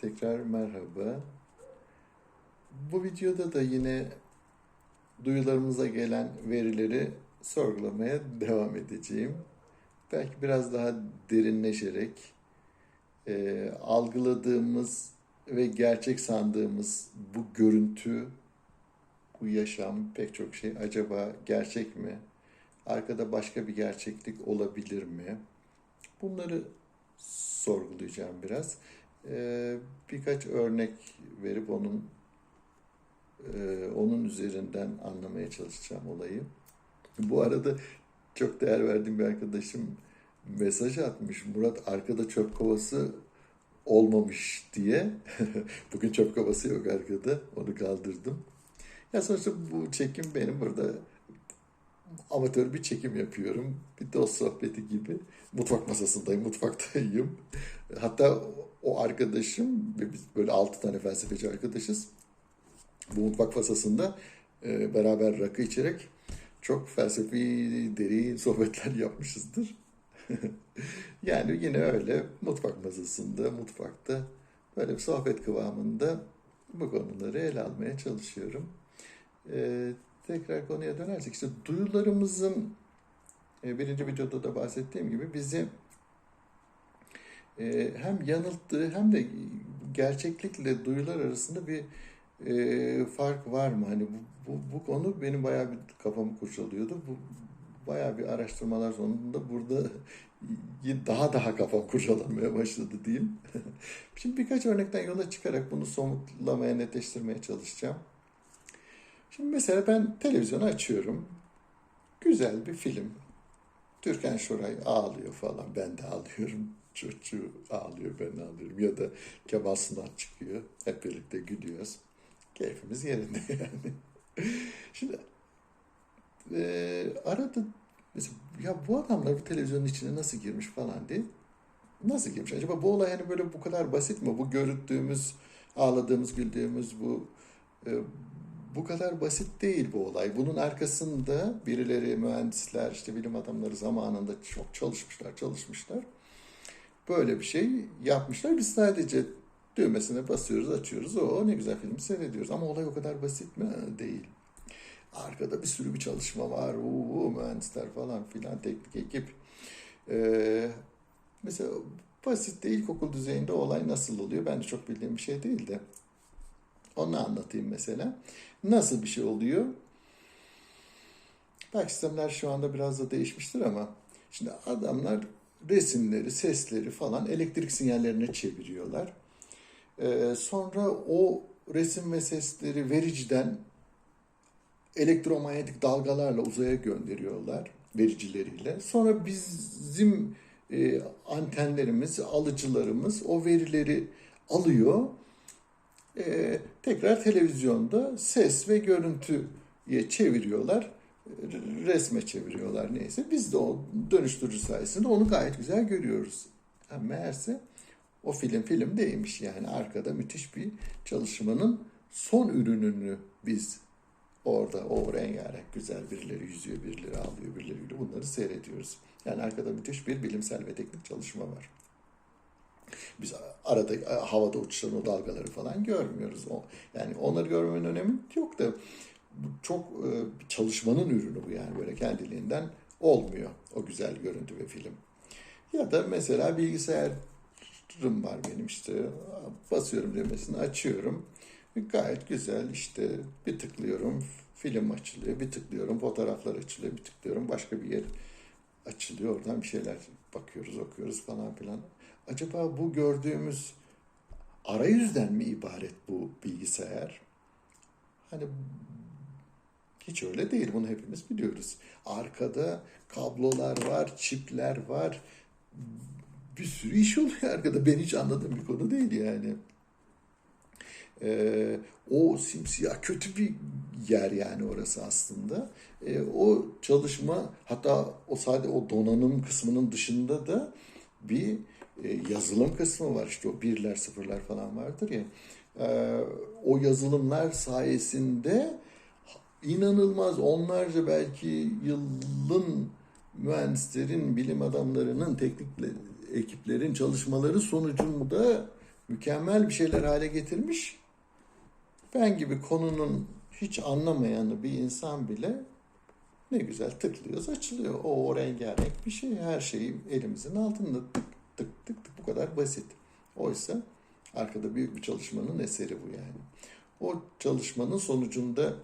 Tekrar merhaba. Bu videoda da yine duyularımıza gelen verileri sorgulamaya devam edeceğim. Belki biraz daha derinleşerek e, algıladığımız ve gerçek sandığımız bu görüntü, bu yaşam, pek çok şey acaba gerçek mi? Arkada başka bir gerçeklik olabilir mi? Bunları sorgulayacağım biraz. Ee, birkaç örnek verip onun e, onun üzerinden anlamaya çalışacağım olayı. Bu arada çok değer verdiğim bir arkadaşım mesaj atmış. Murat arkada çöp kovası olmamış diye. Bugün çöp kovası yok arkada. Onu kaldırdım. Ya sonuçta bu çekim benim burada amatör bir çekim yapıyorum. Bir dost sohbeti gibi. Mutfak masasındayım, mutfaktayım. Hatta o arkadaşım ve biz böyle altı tane felsefeci arkadaşız. Bu mutfak masasında e, beraber rakı içerek çok felsefi, derin sohbetler yapmışızdır. yani yine öyle mutfak masasında, mutfakta böyle bir sohbet kıvamında bu konuları ele almaya çalışıyorum. Ee, tekrar konuya dönersek işte duyularımızın e, birinci videoda da bahsettiğim gibi bizi e, hem yanılttığı hem de gerçeklikle duyular arasında bir e, fark var mı? Hani bu, bu, bu konu benim bayağı bir kafamı kurcalıyordu. Bu bayağı bir araştırmalar sonunda burada daha daha kafam kurcalanmaya başladı diyeyim. Şimdi birkaç örnekten yola çıkarak bunu somutlamaya, netleştirmeye çalışacağım. Şimdi mesela ben televizyonu açıyorum. Güzel bir film. Türkan Şoray ağlıyor falan. Ben de ağlıyorum. Çocuğu ağlıyor, ben ağlıyorum. Ya da Kemal Sunal çıkıyor. Hep birlikte gülüyoruz. Keyfimiz yerinde yani. Şimdi e, arada mesela ya bu adamlar bu televizyonun içine nasıl girmiş falan diye. Nasıl girmiş? Acaba bu olay hani böyle bu kadar basit mi? Bu görüttüğümüz, ağladığımız, güldüğümüz bu e, bu kadar basit değil bu olay. Bunun arkasında birileri, mühendisler, işte bilim adamları zamanında çok çalışmışlar, çalışmışlar. Böyle bir şey yapmışlar. Biz sadece düğmesine basıyoruz, açıyoruz. O ne güzel film seyrediyoruz. Ama olay o kadar basit mi? Değil. Arkada bir sürü bir çalışma var. Uuu, mühendisler falan filan, teknik ekip. Ee, mesela basit de ilkokul düzeyinde olay nasıl oluyor? Ben de çok bildiğim bir şey değil de. Onu anlatayım mesela. Nasıl bir şey oluyor? Belki sistemler şu anda biraz da değişmiştir ama şimdi adamlar resimleri, sesleri falan elektrik sinyallerine çeviriyorlar. Ee, sonra o resim ve sesleri vericiden elektromanyetik dalgalarla uzaya gönderiyorlar vericileriyle. Sonra bizim e, antenlerimiz, alıcılarımız o verileri alıyor e, tekrar televizyonda ses ve görüntüye çeviriyorlar. Resme çeviriyorlar neyse. Biz de o dönüştürücü sayesinde onu gayet güzel görüyoruz. Ha, meğerse o film film değilmiş yani arkada müthiş bir çalışmanın son ürününü biz orada o rengarenk güzel birileri yüzüyor, birileri ağlıyor, birileri gülüyor bunları seyrediyoruz. Yani arkada müthiş bir bilimsel ve teknik çalışma var. Biz arada havada uçuşan o dalgaları falan görmüyoruz. O, yani onları görmenin önemi yok da çok e, çalışmanın ürünü bu yani böyle kendiliğinden olmuyor o güzel görüntü ve film. Ya da mesela bilgisayarım var benim işte basıyorum düğmesini açıyorum. Gayet güzel işte bir tıklıyorum film açılıyor, bir tıklıyorum fotoğraflar açılıyor, bir tıklıyorum başka bir yer açılıyor oradan bir şeyler bakıyoruz okuyoruz falan filan acaba bu gördüğümüz arayüzden mi ibaret bu bilgisayar? Hani hiç öyle değil. Bunu hepimiz biliyoruz. Arkada kablolar var, çipler var. Bir sürü iş oluyor arkada. Ben hiç anladığım bir konu değil yani. Ee, o simsiyah kötü bir yer yani orası aslında. Ee, o çalışma hatta o sadece o donanım kısmının dışında da bir e, yazılım kısmı var. İşte o birler sıfırlar falan vardır ya. E, o yazılımlar sayesinde inanılmaz onlarca belki yılın mühendislerin, bilim adamlarının, teknik ekiplerin çalışmaları sonucunda mükemmel bir şeyler hale getirmiş. Ben gibi konunun hiç anlamayanı bir insan bile ne güzel tıklıyoruz açılıyor. O, o rengarenk bir şey her şeyi elimizin altında tık tık tık tık bu kadar basit. Oysa arkada büyük bir çalışmanın eseri bu yani. O çalışmanın sonucunda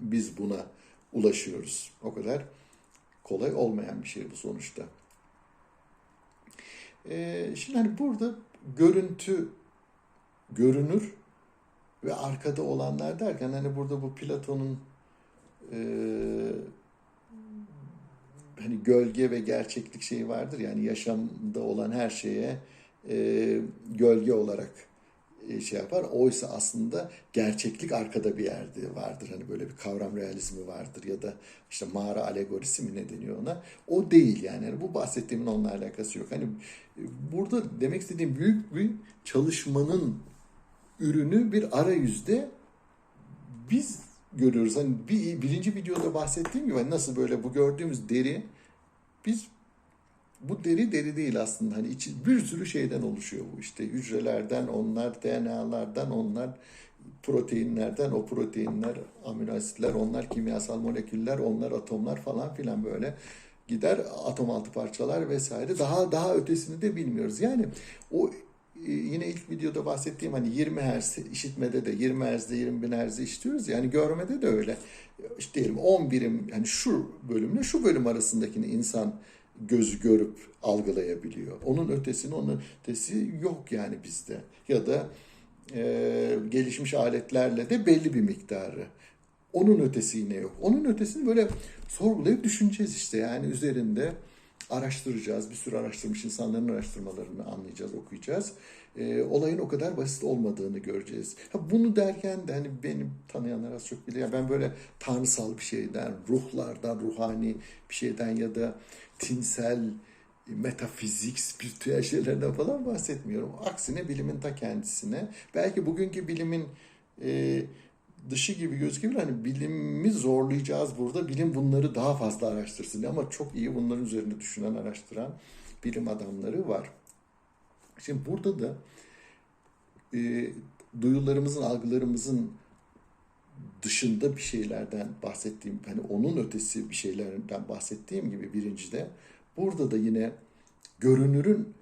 biz buna ulaşıyoruz. O kadar kolay olmayan bir şey bu sonuçta. Ee, şimdi hani burada görüntü görünür ve arkada olanlar derken hani burada bu Platon'un e, hani gölge ve gerçeklik şeyi vardır yani yaşamda olan her şeye e, gölge olarak şey yapar. Oysa aslında gerçeklik arkada bir yerde vardır. Hani böyle bir kavram realizmi vardır ya da işte mağara alegorisi mi ne deniyor ona. O değil yani. yani bu bahsettiğimin onunla alakası yok. Hani e, burada demek istediğim büyük bir çalışmanın ürünü bir arayüzde biz görüyoruz. Hani bir, birinci videoda bahsettiğim gibi hani nasıl böyle bu gördüğümüz deri biz bu deri deri değil aslında. Hani içi, bir sürü şeyden oluşuyor bu işte. Hücrelerden onlar, DNA'lardan onlar, proteinlerden o proteinler, amino asitler, onlar kimyasal moleküller, onlar atomlar falan filan böyle gider atom altı parçalar vesaire. Daha daha ötesini de bilmiyoruz. Yani o e, yine ilk videoda bahsettiğim hani 20 Hz işitmede de 20 Hz'de 20 bin Hz işitiyoruz. Yani görmede de öyle. İşte diyelim 10 birim yani şu bölümle şu bölüm arasındakini insan gözü görüp algılayabiliyor. Onun ötesini, onun ötesi yok yani bizde. Ya da e, gelişmiş aletlerle de belli bir miktarı. Onun ötesi yine yok. Onun ötesini böyle sorgulayıp düşüneceğiz işte yani üzerinde araştıracağız. Bir sürü araştırmış insanların araştırmalarını anlayacağız, okuyacağız. E, olayın o kadar basit olmadığını göreceğiz. Ha, bunu derken de hani benim tanıyanlar az çok biliyor. Ben böyle tanrısal bir şeyden, ruhlardan, ruhani bir şeyden ya da tinsel, metafizik, spiritüel şeylerden falan bahsetmiyorum. Aksine bilimin ta kendisine. Belki bugünkü bilimin e, dışı gibi gözükebilir. Hani bilimi zorlayacağız burada. Bilim bunları daha fazla araştırsın. Ama çok iyi bunların üzerinde düşünen, araştıran bilim adamları var. Şimdi burada da e, duyularımızın, algılarımızın dışında bir şeylerden bahsettiğim, hani onun ötesi bir şeylerden bahsettiğim gibi birincide, burada da yine görünürün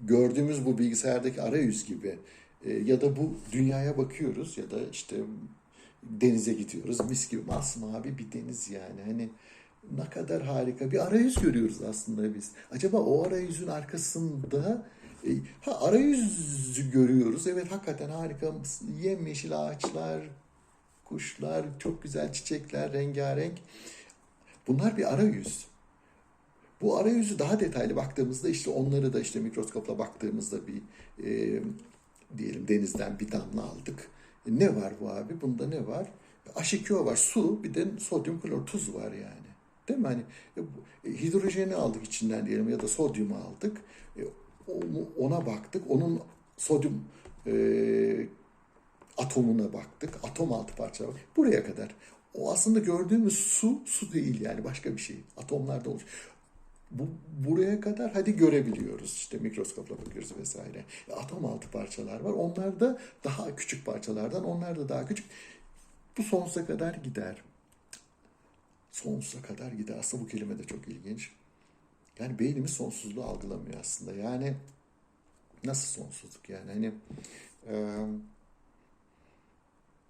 gördüğümüz bu bilgisayardaki arayüz gibi e, ya da bu dünyaya bakıyoruz ya da işte denize gidiyoruz. Mis gibi masmavi bir deniz yani. Hani ne kadar harika bir arayüz görüyoruz aslında biz. Acaba o arayüzün arkasında ha arayüzü görüyoruz. Evet hakikaten harika yemyeşil ağaçlar, kuşlar, çok güzel çiçekler, rengarenk. Bunlar bir arayüz. Bu arayüzü daha detaylı baktığımızda işte onları da işte mikroskopla baktığımızda bir e, diyelim denizden bir damla aldık e, ne var bu abi? Bunda ne var? H2O var, su, bir de sodyum klor, tuz var yani. Değil mi? Hani e, e, hidrojeni aldık içinden diyelim ya da sodyumu aldık. Ona baktık. Onun sodyum e, atomuna baktık. Atom altı parça var. Buraya kadar. O aslında gördüğümüz su, su değil yani başka bir şey. Atomlarda olmuş. Bu, buraya kadar hadi görebiliyoruz. İşte mikroskopla bakıyoruz vesaire. E, atom altı parçalar var. Onlar da daha küçük parçalardan. Onlar da daha küçük. Bu sonsuza kadar gider. Sonsuza kadar gider. Aslında bu kelime de çok ilginç. Yani beynimiz sonsuzluğu algılamıyor aslında. Yani nasıl sonsuzluk yani? Hani e,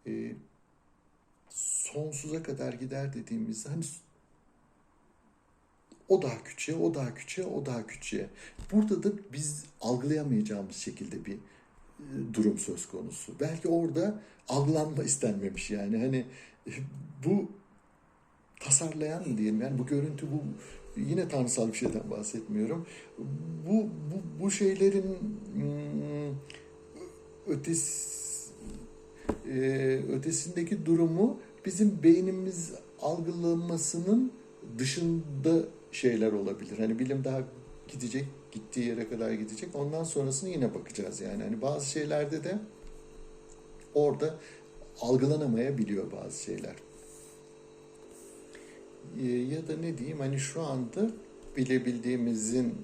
e, sonsuza kadar gider dediğimizde hani o daha küçüğe, o daha küçüğe, o daha küçüğe. Burada da biz algılayamayacağımız şekilde bir e, durum söz konusu. Belki orada algılanma istenmemiş yani. Hani e, bu tasarlayan diyelim yani bu görüntü bu yine tanrısal bir şeyden bahsetmiyorum. Bu bu, bu şeylerin hmm, ötesi e, ötesindeki durumu bizim beynimiz algılamasının dışında şeyler olabilir. Hani bilim daha gidecek, gittiği yere kadar gidecek. Ondan sonrasını yine bakacağız yani. Hani bazı şeylerde de orada algılanamayabiliyor bazı şeyler. Ee, ya da ne diyeyim hani şu anda bilebildiğimizin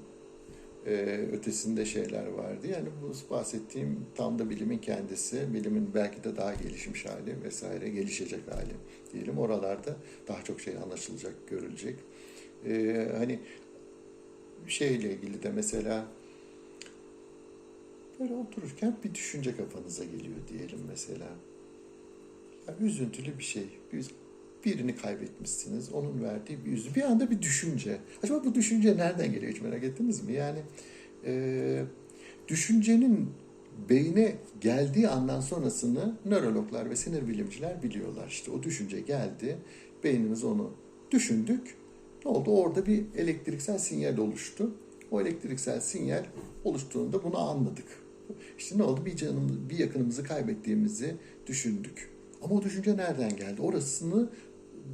e, ötesinde şeyler vardı. Yani bu bahsettiğim tam da bilimin kendisi, bilimin belki de daha gelişmiş hali vesaire, gelişecek hali diyelim. Oralarda daha çok şey anlaşılacak, görülecek. E, hani şeyle ilgili de mesela böyle otururken bir düşünce kafanıza geliyor diyelim mesela. Ya üzüntülü bir şey. Bir, birini kaybetmişsiniz. Onun verdiği bir üzüntü. Bir anda bir düşünce. Acaba bu düşünce nereden geliyor hiç merak ettiniz mi? Yani e, düşüncenin beyne geldiği andan sonrasını nörologlar ve sinir bilimciler biliyorlar. İşte o düşünce geldi. Beynimiz onu düşündük. Ne oldu? Orada bir elektriksel sinyal oluştu. O elektriksel sinyal oluştuğunda bunu anladık. İşte ne oldu? Bir canımız, bir yakınımızı kaybettiğimizi düşündük. Ama o düşünce nereden geldi? Orasını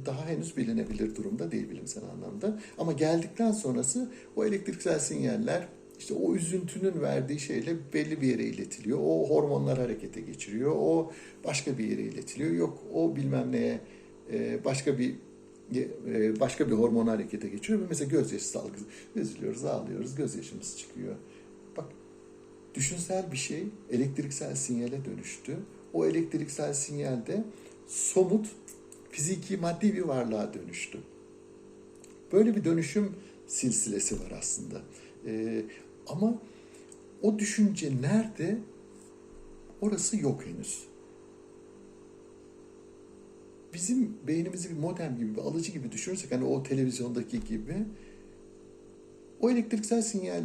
daha henüz bilinebilir durumda değil bilimsel anlamda. Ama geldikten sonrası o elektriksel sinyaller işte o üzüntünün verdiği şeyle belli bir yere iletiliyor. O hormonlar harekete geçiriyor. O başka bir yere iletiliyor. Yok o bilmem neye e, başka bir e, başka bir hormon harekete geçiyor. Mesela gözyaşı salgısı. Üzülüyoruz, ağlıyoruz, gözyaşımız çıkıyor. Bak düşünsel bir şey elektriksel sinyale dönüştü. O elektriksel sinyalde somut fiziki maddi bir varlığa dönüştü. Böyle bir dönüşüm silsilesi var aslında. Ee, ama o düşünce nerede? Orası yok henüz. Bizim beynimizi bir modem gibi, bir alıcı gibi düşünürsek hani o televizyondaki gibi o elektriksel sinyal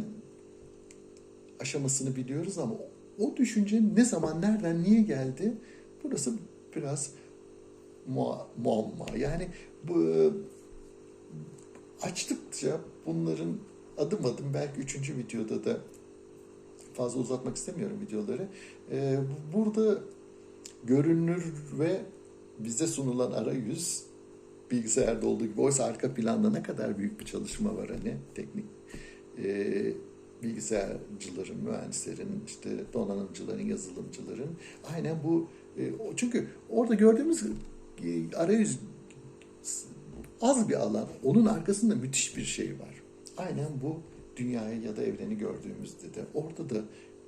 aşamasını biliyoruz ama o düşünce ne zaman, nereden, niye geldi? Burası biraz muamma. Yani bu açtıkça bunların adım adım belki üçüncü videoda da fazla uzatmak istemiyorum videoları. Ee, burada görünür ve bize sunulan arayüz bilgisayarda olduğu gibi oysa arka planda ne kadar büyük bir çalışma var hani teknik e, bilgisayarcıların, mühendislerin, işte donanımcıların, yazılımcıların aynen bu e, çünkü orada gördüğümüz arayüz az bir alan. Onun arkasında müthiş bir şey var. Aynen bu dünyayı ya da evreni gördüğümüzde de orada da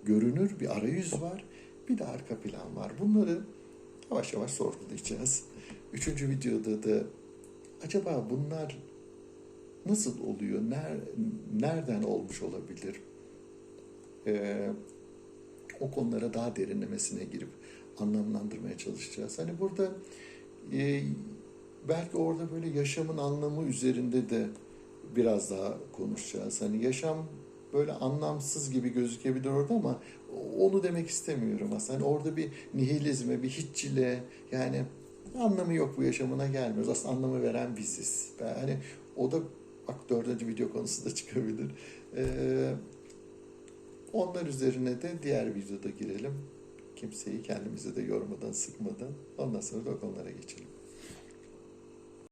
görünür bir arayüz var. Bir de arka plan var. Bunları yavaş yavaş sorgulayacağız. Üçüncü videoda da acaba bunlar nasıl oluyor? Ner, nereden olmuş olabilir? Ee, o konulara daha derinlemesine girip anlamlandırmaya çalışacağız. Hani burada e, belki orada böyle yaşamın anlamı üzerinde de biraz daha konuşacağız. Hani yaşam böyle anlamsız gibi gözükebilir orada ama onu demek istemiyorum aslında. Hani orada bir nihilizme, bir hiççile yani anlamı yok bu yaşamına gelmiyoruz. Aslında anlamı veren biziz. Hani o da bak dördüncü video konusu da çıkabilir. Ee, onlar üzerine de diğer videoda girelim. Kimseyi kendimize de yormadan, sıkmadan. Ondan sonra da konulara geçelim.